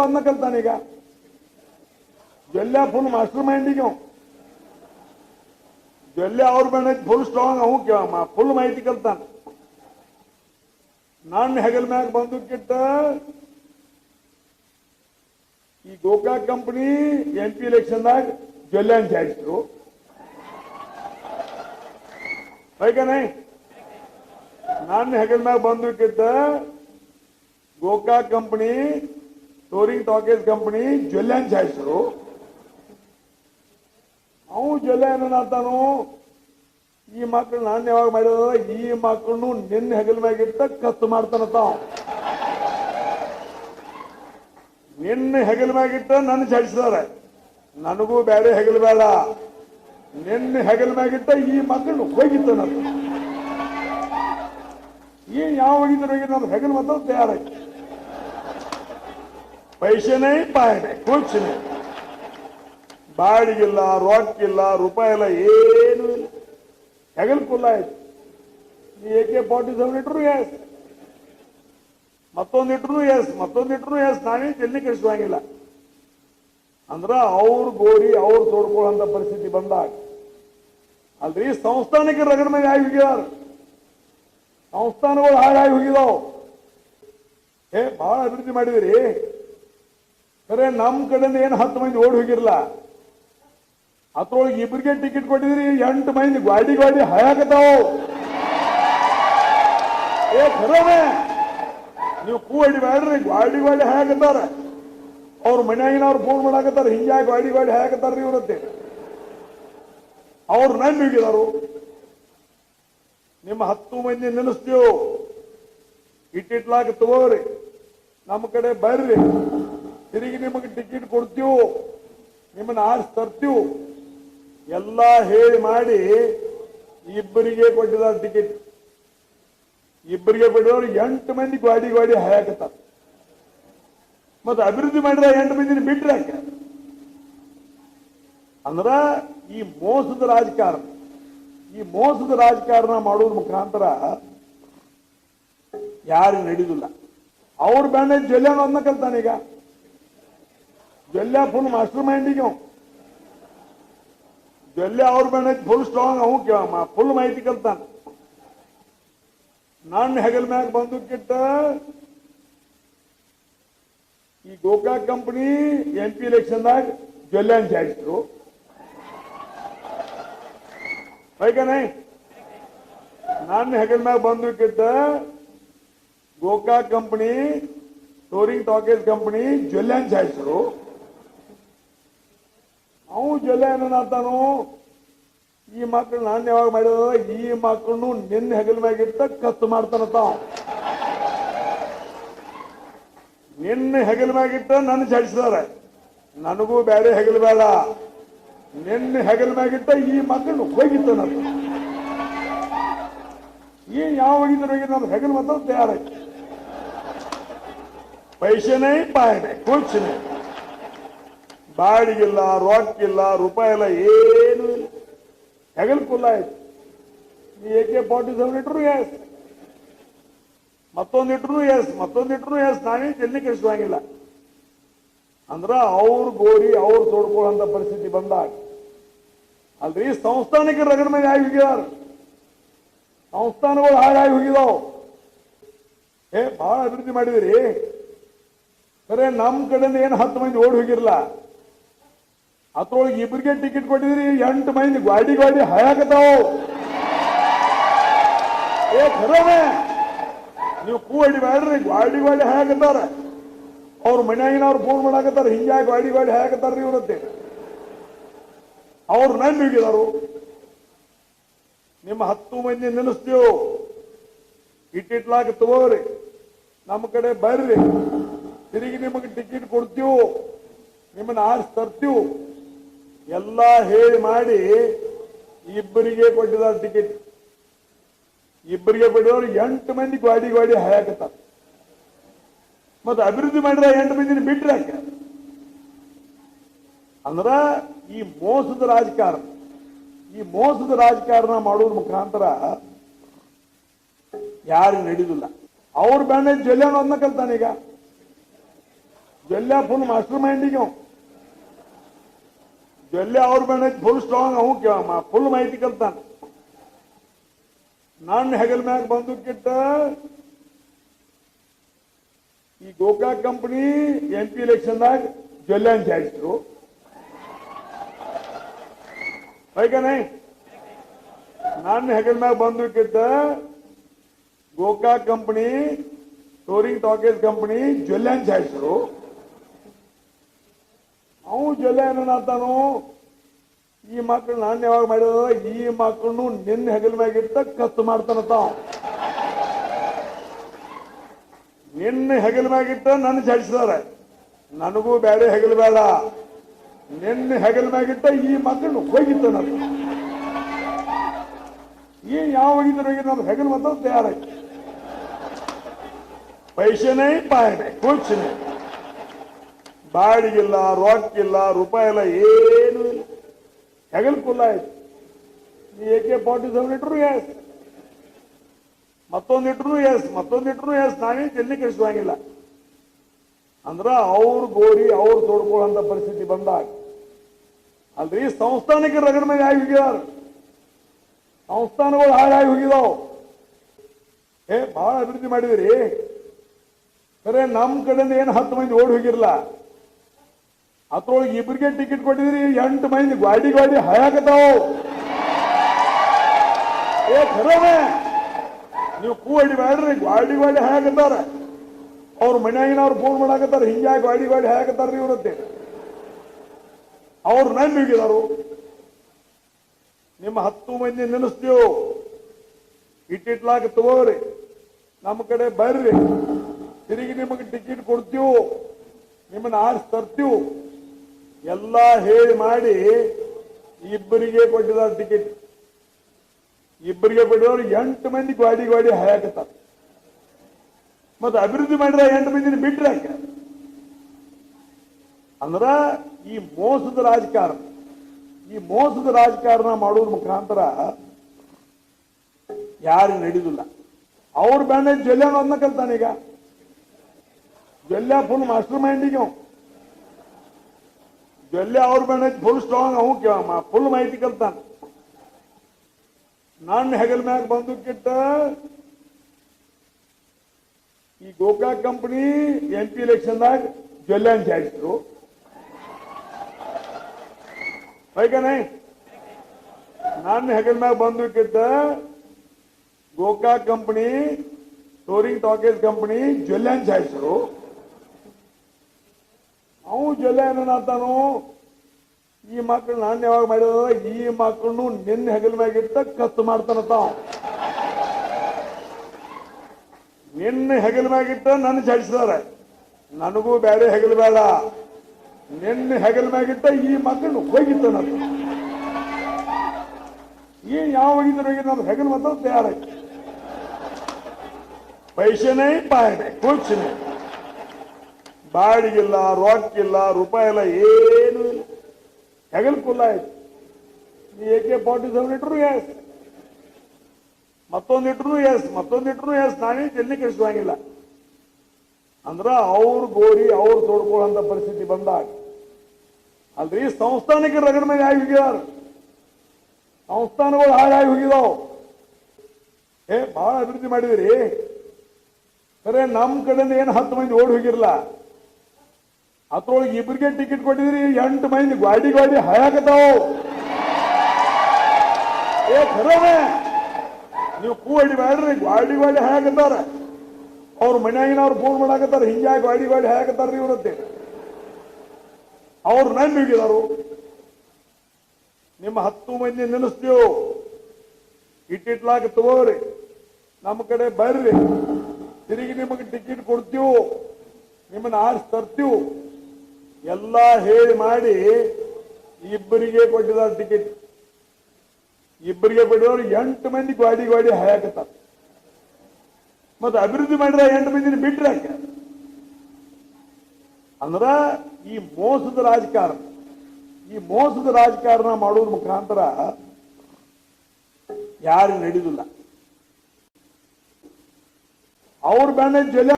ಒಂದ ಕಲ್ತಾನೀಗ Jolle full master ಮೈಂಡಿಗೆ ಜೊಲ್ಲೆ ಅವ್ರ ಮೇಲೆ ಫುಲ್ ಸ್ಟ್ರಾಂಗ್ ಅವು ಫುಲ್ ಮಾಹಿತಿ ಕಲ್ತಾನ ನಾನು ಹೆಗಲ್ ಮ್ಯಾಗ ಬಂದು ಕಿಟ್ಟ ಈ ಗೋಕಾಕ್ ಕಂಪನಿ ಎಂ ಪಿ ಎಲೆಕ್ಷನ್ದಾಗ ಜೊಲ್ಲೆ ಅಂತ ಜಾಯಿಸಿದ್ರು ಹೈಕನೇ ನಾನು ಹೆಗಲ್ ಮ್ಯಾಗ ಬಂದು Kitta Gokak company touring talkies company Jolle ಅಂತ ಜಾಯಿಸಿದ್ರು ಅವು ಜೊಲ್ಲೆ ಅಂತಾನು ಈ ಮಕ್ಕಳು ನಾನು ಯಾವಾಗ ಮಾಡಿದ್ರೆ ಈ ಮಕ್ಕಳನ್ನು ನಿನ್ನ ಹೆಗಲ ಮ್ಯಾಗಿಟ್ಟ ಕತ್ತು ಮಾಡ್ತಾನ ಅವ. ನಿನ್ನ ಹೆಗಲ ಮ್ಯಾಗಿಟ್ಟ ನನ್ನ ಜಾಡಿಸಿದಾರೆ. ನನಗೂ ಬೇರೆ ಹೆಗಲು ಬೇಡ. ನಿನ್ನ ಹೆಗಲ ಮ್ಯಾಗಿಟ್ಟ ಈ ಮಕ್ಕಳು ಹೋಗಿತ್ತ ನನ್ನ. ಏನ್ ಯಾವ ಹೋಗಿದ್ರು ಹೋಗಿ ನಮ್ಮ ಹೆಗಲು ತಯಾರಾಯ್ತು. ಪೈಸೆನೇ ಪಾಯನೆ ಕೂರ್ಚಿನೇ ಬಾಡಿಗಿಲ್ಲ, ರೊಕ್ಕಿಲ್ಲ ರೂಪಾಯಿ ಇಲ್ಲ ಏನೂ ಇಲ್ಲ. ಹೆಗಲ್ ಕುಲ್ಲ ಆಯ್ತು. ಎ ಕೆ ಫಾರ್ಟಿ ಸೆವೆನ್ ಇಟ್ರು ಎಸ್ ಮತ್ತೊಂದು ಇಟ್ರು ಎಸ್ ಮತ್ತೊಂದು ಇಟ್ರು ಎಸ್ ನಾವೇ ಜಲ್ದಿ ಕಳಿಸುವಂಗಿಲ್ಲ ಅಂದ್ರ ಅವ್ರ ಗೋರಿ, ಅವ್ರು ತೋಡ್ಕೊಳ್ಳೋಂಥ ಪರಿಸ್ಥಿತಿ ಬಂದಾಗ. ಅಲ್ರಿ, ಸಂಸ್ಥಾನಕ್ಕೆ ರಗಡ ಮೇಲೆ ಆಗಿ ಹೋಗಿದಾರ. ಸಂಸ್ಥಾನಗಳು ಹಾಗಾಗಿ ಹೋಗಿದಾವ್. ಏ ಬಹಳ ಅಭಿವೃದ್ಧಿ ಮಾಡಿದಿರಿ. ಖರೆ ನಮ್ ಕಡೆಯಿಂದ ಏನು ಹತ್ತು ಮಂದಿ ಓಡಿ ಹೋಗಿರಲ್ಲ ಅದ್ರೊಳಗೆ ಇಬ್ಬರಿಗೆ ಟಿಕೆಟ್ ಕೊಟ್ಟಿದ್ರಿ ಎಂಟು ಮಂದಿ ಗಾಡಿ ಗಾಡಿ ಹಾಯಾಕತಾವ ಏ ಖರೇ ನೀವು ಕೂಡಿ ಮಾಡ್ರಿ ಗಾಡಿ ಗಾಡಿ ಹಾಯಾಕತ್ತಾರ. ಅವ್ರ ಮನ್ಯಾಗಿನವ್ರು ಫೋನ್ ಮಾಡಾಕತ್ತಾರ ಹಿಂಗಾಗಿ ಗಾಡಿ ಗಾಡಿ ಹಾಯಾಕತ್ತಾರ್ರಿ ಇವರಂತೆ. ಅವ್ರು ನಂಬಿಗಿದಾರು ನಿಮ್ಮ ಹತ್ತು ಮಂದಿ ನೆನೆಸ್ತೀವು. ಇಟ್ಟಿಟ್ಲಾಕ ತಗೋರಿ. ನಮ್ಮ ಕಡೆ ಬರ್ರಿ. ತಿರುಗಿ ನಿಮಗೆ ಟಿಕೆಟ್ ಕೊಡ್ತೀವು, ನಿಮ್ಮನ್ನ ಆರಿಸಿ ತರ್ತೀವು ಎಲ್ಲ ಹೇಳಿ ಮಾಡಿ ಇಬ್ಬರಿಗೆ ಕೊಟ್ಟಿದ್ದಾರೆ ಟಿಕೆಟ್ ಇಬ್ಬರಿಗೆ ಕೊಟ್ಟಿದವರು ಎಂಟು ಮಂದಿ ಗಾಡಿ ಗಾಡಿ ಹಾಯಾಕತ್ತಾರ ಮತ್ತೆ ಅಭಿವೃದ್ಧಿ ಮಾಡಿದ್ರೆ ಎಂಟು ಮಂದಿನ ಬಿಟ್ರೆ ಅಂದ್ರ ಈ ಮೋಸದ ರಾಜಕಾರಣ, ಈ ಮೋಸದ ರಾಜಕಾರಣ ಮಾಡೋದ್ರ ಮುಖಾಂತರ ಯಾರು ನಡೆಯುದಿಲ್ಲ ಅವ್ರ ಬ್ಯಾನೇಜ್ ಜೊಲ್ಲೆ ಅದನ್ನ ಕಲ್ತಾನೀಗ ಜೊಲ್ಲೆ ಫುಲ್ ಮಾಸ್ಟರ್ ಮೈಂಡಿಗೆ ಜೊಲ್ಲೆ ಅವ್ರ ಬ್ಯಾಂಡ್ ಫುಲ್ ಸ್ಟ್ರಾಂಗ್ ಅವು ಫುಲ್ ಮಾಹಿತಿ ಕಲ್ತಾನ ನಾನು ಹೆಗಲ್ ಮ್ಯಾಗ ಬಂದು ಕಿಟ್ಟ ಈ ಗೋಕಾಕ್ ಕಂಪನಿ ಎಂ ಪಿ ಎಲೆಕ್ಷನ್ದಾಗ ಜೊಲ್ಲೆ ಅಂತ ಜಾಯಿಸಿದ್ರು ಹೈಕನೇ ನಾನು ಹೆಗಲ್ ಮ್ಯಾಗ ಬಂದು Kitta Gokak company touring talkies company Jolle ಅಂತ ಜಾಯಿಸಿದ್ರು ಅವು ಏನಂತಾನು ಈ ಮಕ್ಕಳು ನಾನು ಯಾವಾಗ ಮಾಡಿದ ಈ ಮಕ್ಕಳನ್ನು ನಿನ್ನ ಹೆಗಲ ಮ್ಯಾಗಿಟ್ಟ ಕತ್ತು ಮಾಡ್ತಾನತ್ತ ತಾವು ನಿನ್ನ ಹೆಗಲ ಮ್ಯಾಗಿಟ್ಟ ನನ್ನ ಜಾಡಿಸಿದಾರೆ ನನಗೂ ಬೇರೆ ಹೆಗಲು ಬೇಡ. ನಿನ್ನ ಹೆಗಲ ಮ್ಯಾಗಿಟ್ಟ ಈ ಮಕ್ಕಳು ಹೋಗಿತ್ತ ನಾನು. ಈ ಯಾವ ಹೋಗಿದ್ರು ನನ್ನ ಹೆಗಲ ಮಾತ್ರ ತಯಾರಾಯ್ತು. ಪೈಸೆನೇ ಪಾಯನೆ ಕೂರ್ಚಿನೇ ಬಾಡಿಗಿಲ್ಲ ರೂಪಾಯಿ ಇಲ್ಲ ಏನೂ ಇಲ್ಲ. ಹೆಗಲ್ ಕುಲ್ಲ ಆಯ್ತು. ಎ ಕೆ ಫಾರ್ಟಿ ಸೆವೆನ್ ಇಟ್ರು ಎಸ್ ಮತ್ತೊಂದು ಇಟ್ರು ಎಸ್ ಮತ್ತೊಂದು ಇಟ್ರು ಎಸ್ ನಾನೇ ಜಲ್ದಿ ಕಳಿಸುವಂಗಿಲ್ಲ ಅಂದ್ರ ಅವ್ರ ಗೋರಿ, ಅವ್ರು ತೋಡ್ಕೊಳ್ಳೋಂಥ ಪರಿಸ್ಥಿತಿ ಬಂದಾಗ. ಅಲ್ರಿ, ಸಂಸ್ಥಾನಕ್ಕೆ ರಗಡ ಮೇಲೆ ಆಗಿ ಹೋಗಿದಾರೆ. ಸಂಸ್ಥಾನಗಳು ಹಾಗಾಗಿ ಹೋಗಿದಾವ್. ಏ ಬಹಳ ಅಭಿವೃದ್ಧಿ ಮಾಡಿದಿರಿ. ಸರಿ, ನಮ್ ಕಡೆಯಿಂದ ಏನು ಹತ್ತು ಮಂದಿ ಓಡಿ ಹೋಗಿರಲ್ಲ ಅದ್ರೊಳಗೆ ಇಬ್ಬರಿಗೆ ಟಿಕೆಟ್ ಕೊಟ್ಟಿದ್ರಿ ಎಂಟು ಮಂದಿ ಗಾಡಿ ಗಾಡಿ ಹಾಯಾಕತಾವ ಏ ಖರವೇ ನೀವು ಕೂ ಅಡಿ ಬೇಡ್ರಿ ಗಾಡಿ ಗಾಡಿ ಹಾಯಾಕತ್ತಾರ. ಅವ್ರ ಮನ್ಯಾಗಿನವ್ರು ಫೋನ್ ಮಾಡಾಕತ್ತಾರ ಹಿಂಗಾಗಿ ಗಾಡಿ ಗಾಡಿ ಹಾಯಾಕತ್ತಾರ್ರಿ ಇವ್ರತ್ತೆ. ಅವ್ರು ನಂಬಿಗಿದಾರು ನಿಮ್ಮ ಹತ್ತು ಮಂದಿ ನೆನೆಸ್ತೀವು ಇಟ್ಟಿಟ್ಲಾಕ ತಗೋರಿ. ನಮ್ಮ ಕಡೆ ಬರ್ರಿ. ತಿರುಗಿ ನಿಮಗೆ ಟಿಕೆಟ್ ಕೊಡ್ತೀವು. ನಿಮ್ಮನ್ನ ಆರಿಸಿ ತರ್ತೀವು. ಎಲ್ಲ ಹೇಳಿ ಮಾಡಿ ಇಬ್ಬರಿಗೆ ಕೊಟ್ಟಿದ್ದಾರೆ ಟಿಕೆಟ್ ಇಬ್ಬರಿಗೆ ಕೊಟ್ಟಿದವರು ಎಂಟು ಮಂದಿ ಗಾಡಿ ಗಾಡಿ ಹಾಯಾಕತ್ತಾರ ಮತ್ತೆ ಅಭಿವೃದ್ಧಿ ಮಾಡಿದ್ರೆ ಎಂಟು ಮಂದಿನ ಬಿಟ್ರೆ ಅಂದ್ರ ಈ ಮೋಸದ ರಾಜಕಾರಣ, ಈ ಮೋಸದ ರಾಜಕಾರಣ ಮಾಡುವ ಮುಖಾಂತರ ಯಾರು ನಡೆಯುದಿಲ್ಲ. ಅವ್ರ ಬ್ಯಾಂಡ್ ಜೊಲ್ಲೆ ಅದನ್ನ ಕಲ್ತಾನೀಗ ಜೊಲ್ಲೆ ಫುಲ್ ಮಾಸ್ಟರ್ ಮೈಂಡಿಗೆ ಅವ ಜೊಲ್ಲೆ ಅವ್ರ ಮೇಲೆ ಫುಲ್ ಸ್ಟ್ರಾಂಗ್ ಅವು ಫುಲ್ ಮಾಹಿತಿ ಕಲ್ತಾನ. ನನ್ನ ಹೆಗಲ್ ಮ್ಯಾಗ ಬಂದೂಕಿಟ್ಟ ಈ ಗೋಕಾಕ್ ಕಂಪನಿ ಎಂ ಪಿ ಎಲೆಕ್ಷನ್ದಾಗ ಜೊಲ್ಲೆ ಜಾಯಿಸಿದ್ರು ಹೈಕನೇ ನನ್ನ ಹೆಗಲ್ ಮ್ಯಾಗ ಬಂದೂಕಿಟ್ಟ Gokak company touring talkies company Jolle ಜಾಯಿಸಿದ್ರು ಅವು ಜೊಲ್ಲೆ ಈ ಮಕ್ಕಳು ನಾನು ಯಾವಾಗ ಮಾಡಿದ ಈ ಮಕ್ಕಳನ್ನು ನಿನ್ನ ಹೆಗಲ ಮ್ಯಾಗಿಟ್ಟ ಕತ್ತು ಮಾಡ್ತಾನ ತಾವು. ನಿನ್ನ ಹೆಗಲ ಮ್ಯಾಗಿಟ್ಟ ನನ್ನ ಜಡಿಸಿದಾರೆ ನನಗೂ ಬೇಡ ಹೆಗಲು ಬೇಡ ನಿನ್ನ ಹೆಗಲ ಮ್ಯಾಗಿಟ್ಟ ಈ ಮಕ್ಕಳನ್ನು ನಾನು ಈ ಯಾವ ಹೋಗಿದ್ರು ಹೋಗಿ ನಮ್ಮ ಹೆಗಲು ಮಾತ್ರ ತಯಾರಾಯ್ತು. ಪೈಸೆನೇ ಪಾಯನೆ ಕುರ್ಚಿನೇ ಬಾಡಿಗಿಲ್ಲ ರೊಕ್ಕಿಲ್ಲ ರೂಪಾಯಿ ಇಲ್ಲ ಏನು ಇಲ್ಲ. ಹೆಗಲ್ ಕುಲ್ಲ ಆಯ್ತು. ಎ ಕೆ ಫಾರ್ಟಿ ಸೆವೆನ್ ಇಟ್ರು ಎಸ್ ಮತ್ತೊಂದು ಇಟ್ರು ಎಸ್ ಮತ್ತೊಂದು ಇಟ್ರು ಎಸ್ ನಾವೇನು ಜಲ್ದಿ ಕಳಿಸುವಂಗಿಲ್ಲ ಅಂದ್ರ ಅವ್ರ ಗೋರಿ, ಅವ್ರು ತೋಡ್ಕೊಳ್ಳೋಂಥ ಪರಿಸ್ಥಿತಿ ಬಂದಾಗ. ಅಲ್ರಿ, ಸಂಸ್ಥಾನಕ್ಕೆ ರಗಡ ಮೇಲೆ ಆಗಿ ಹೋಗ್ಯಾರ ಸಂಸ್ಥಾನಗಳು ಹಾಳಾಗಿ ಹೋಗಿದಾವ. ಏ ಬಹಳ ಅಭಿವೃದ್ಧಿ ಮಾಡಿದಿರಿ. ಸರಿ ನಮ್ ಕಡೆಯಿಂದ ಏನು ಹತ್ತು ಮಂದಿ ಓಡಿ ಹೋಗಿರಲ್ಲ ಅದ್ರೊಳಗೆ ಇಬ್ಬರಿಗೆ ಟಿಕೆಟ್ ಕೊಟ್ಟಿದ್ರಿ ಎಂಟು ಮಂದಿ ಗಾಡಿ ಗಾಡಿ ಹಯಾಕತಾವು ಏ ಖರವೇ ನೀವು ಕೂ ಅಡಿ ಬೇಡ್ರಿ ಗಾಡಿ ಗಾಡಿ ಹಯಾಕತ್ತಾರ. ಅವ್ರ ಮನ್ಯಾಗಿನವ್ರು ಫೋನ್ ಮಾಡಾಕತ್ತಾರ ಹಿಂಗಾಗಿ ಗಾಡಿ ಗಾಡಿ ಹಯಾಕತ್ತಾರ್ರಿ ಇವರತ್ತೆ. ಅವ್ರು ಹೋಗಿದಾರು. ನಿಮ್ಮ ಹತ್ತು ಮಂದಿ ನೆನೆಸ್ತೀವು ಇಟ್ಟಿಟ್ಲಾಕ ತಗೋರಿ. ನಮ್ಮ ಕಡೆ ಬರ್ರಿ. ತಿರುಗಿ ನಿಮಗೆ ಟಿಕೆಟ್ ಕೊಡ್ತೀವು? ನಿಮ್ಮನ್ನ ಆರಿಸಿ ತರ್ತೀವಿ? ಎಲ್ಲ ಹೇಳಿ ಮಾಡಿ ಇಬ್ಬರಿಗೆ ಕೊಟ್ಟಿದ್ದಾರೆ ಟಿಕೆಟ್ ಇಬ್ಬರಿಗೆ ಕೊಟ್ಟಿದವರು ಎಂಟು ಮಂದಿ ಗಾಡಿ ಗಾಡಿ ಹಾಯಾಕತ್ತಾರ ಮತ್ತೆ ಅಭಿವೃದ್ಧಿ ಮಾಡಿದ್ರೆ ಎಂಟು ಮಂದಿನ ಬಿಟ್ರೆ ಯಾಕೆ? ಅಂದ್ರ ಈ ಮೋಸದ ರಾಜಕಾರಣ, ಈ ಮೋಸದ ರಾಜಕಾರಣ ಮಾಡುವ ಮುಖಾಂತರ ಯಾರು ನಡೆಯುದಿಲ್ಲ. ಅವ್ರ ಬ್ಯಾಂಡ್ ಅದನ್ನ ಕಲ್ತಾನೀಗ ಜೊಲ್ಲೆ ಫುಲ್ ಮಾಸ್ಟರ್ ಮೈಂಡಿಗೆ ಅವ ಜೊಲ್ಲೆ ಅವ್ರ ಮೇಲೆ ಫುಲ್ ಸ್ಟ್ರಾಂಗ್ ಅವು ಫುಲ್ ಮಾಹಿತಿ ಕಲ್ತಾನ ನನ್ನ ಹೆಗಲ್ ಮ್ಯಾಗ ಬಂದೂಕಿಟ್ಟ ಈ ಗೋಕಾಕ್ ಕಂಪನಿ ಎಂ ಪಿ ಎಲೆಕ್ಷನ್ದಾಗ ಜೊಲ್ಲೆ ಜಾಯಿಸಿದ್ರು ಹೈಕನೇ ನನ್ನ ಹೆಗಲ್ ಮ್ಯಾಗ ಬಂದೂಕಿಟ್ಟ Gokak company touring talkies company Jolle ಜಾಯಿಸಿದ್ರು ಏನಂತಾನು ಈ ಮಕ್ಕಳು ನಾನು ಯಾವಾಗ ಮಾಡಿದ ಈ ಮಕ್ಕಳನ್ನು ನಿನ್ನ ಹೆಗಲ ಮ್ಯಾಗಿಟ್ಟ ಕತ್ತು ಮಾಡ್ತಾನ ತಾವ. ನಿನ್ನ ಹೆಗಲ ಮ್ಯಾಗಿಟ್ಟ ನನ್ನ ಜಾಡಿಸಿದಾರೆ. ನನಗೂ ಬೇರೆ ಹೆಗಲು ಬೇಡ ನಿನ್ನ ಹೆಗಲ ಮ್ಯಾಗಿಟ್ಟ ಈ ಮಕ್ಕಳನ್ನು ನನ್ನ ಈ ಯಾವ ಹೋಗಿದ್ರು ಹೋಗಿ ನಮ್ಮ ಹೆಗಲ್ ಮಾತ್ರ ತಯಾರಾಯ್ತು. ಪೈಸೆನೇ ಪಾಯನೆ ಕುರ್ಚಿನೇ ಬಾಡಿಗಿಲ್ಲ ರೊಕ್ಕಿಲ್ಲ ರೂಪಾಯಿ ಇಲ್ಲ ಏನು ಇಲ್ಲ. ಹೆಗಲ್ ಕುಲ್ಲ ಆಯ್ತು. ಎ ಕೆ ಫಾರ್ಟಿ ಸೆವೆನ್ ಇಟ್ರು ಎಸ್ ಮತ್ತೊಂದು ಇಟ್ರು ಎಸ್ ಮತ್ತೊಂದು ಇಟ್ರು ಎಸ್ ನಾನೇ ಜಲ್ದಿ ಕಳಿಸುವಂಗಿಲ್ಲ ಅಂದ್ರ ಅವ್ರ ಗೋರಿ, ಅವ್ರು ತೋಡ್ಕೊಳ್ಳಂತ ಪರಿಸ್ಥಿತಿ ಬಂದಾಗ. ಅಲ್ರಿ, ಸಂಸ್ಥಾನಕ್ಕೆ ರಗಡ ಮೇಲೆ ಆಗಿ ಹೋಗ್ಯಾರ ಸಂಸ್ಥಾನಗಳು ಹಾಳಾಗಿ ಹೋಗಿದಾವ್. ಏ ಬಹಳ ಅಭಿವೃದ್ಧಿ ಮಾಡಿದಿರಿ. ಸರಿ ನಮ್ ಕಡೆಯಿಂದ ಏನು ಹತ್ತು ಮಂದಿ ಓಡಿ ಹೋಗಿರಲ್ಲ ಅದ್ರೊಳಗೆ ಇಬ್ಬರಿಗೆ ಟಿಕೆಟ್ ಕೊಟ್ಟಿದ್ರಿ ಎಂಟು ಮಂದಿ ಗಾಡಿ ಗಾಡಿ ಹಯಾಕತಾವ್ ಏ ಖರವೇ ನೀವು ಕೂ ಅಡಿ ಬೇಡ್ರಿ, ಗಾಡಿ ಗಾಡಿ ಹಾಯಾಕತ್ತಾರ. ಅವ್ರ ಮನ್ಯಾಗಿನವ್ರು ಫೋನ್ ಮಾಡಾಕತ್ತಾರ ಹಿಂಗಾಗಿ ಗಾಡಿ ಗಾಡಿ ಹಯಾಕತ್ತಾರ್ರಿ ಇವ್ರತ್ತೆ. ಅವ್ರು ನಂಬಿ ಹೋಗಿದಾರು. ನಿಮ್ಮ ಹತ್ತು ಮಂದಿ ನೆನೆಸ್ತೀವು ಇಟ್ಟಿಟ್ಲಾಕ ತಗೋರಿ. ನಮ್ಮ ಕಡೆ ಬರ್ರಿ. ತಿರುಗಿ ನಿಮಗೆ ಟಿಕೆಟ್ ಕೊಡ್ತೀವು? ನಿಮ್ಮನ್ನ ಆರಿಸಿ ತರ್ತೀವಿ? ಎಲ್ಲ ಹೇಳಿ ಮಾಡಿ ಇಬ್ಬರಿಗೆ ಕೊಟ್ಟಿದ್ದಾರೆ ಟಿಕೆಟ್ ಇಬ್ಬರಿಗೆ ಕೊಟ್ಟಿದವರು ಎಂಟು ಮಂದಿ ಗಾಡಿ ಗಾಡಿ ಹಾಯಾಕತ್ತಾರ ಮತ್ತೆ ಅಭಿವೃದ್ಧಿ ಮಾಡಿದ್ರೆ ಎಂಟು ಮಂದಿನ ಬಿಟ್ರೆ ಅಂದ್ರ ಈ ಮೋಸದ ರಾಜಕಾರಣ, ಈ ಮೋಸದ ರಾಜಕಾರಣ ಮಾಡುವ ಮುಖಾಂತರ ಯಾರು ನಡೆಯುದಿಲ್ಲ ಅವ್ರ ಬ್ಯಾನೆ ಜೊಲ್ಲೆ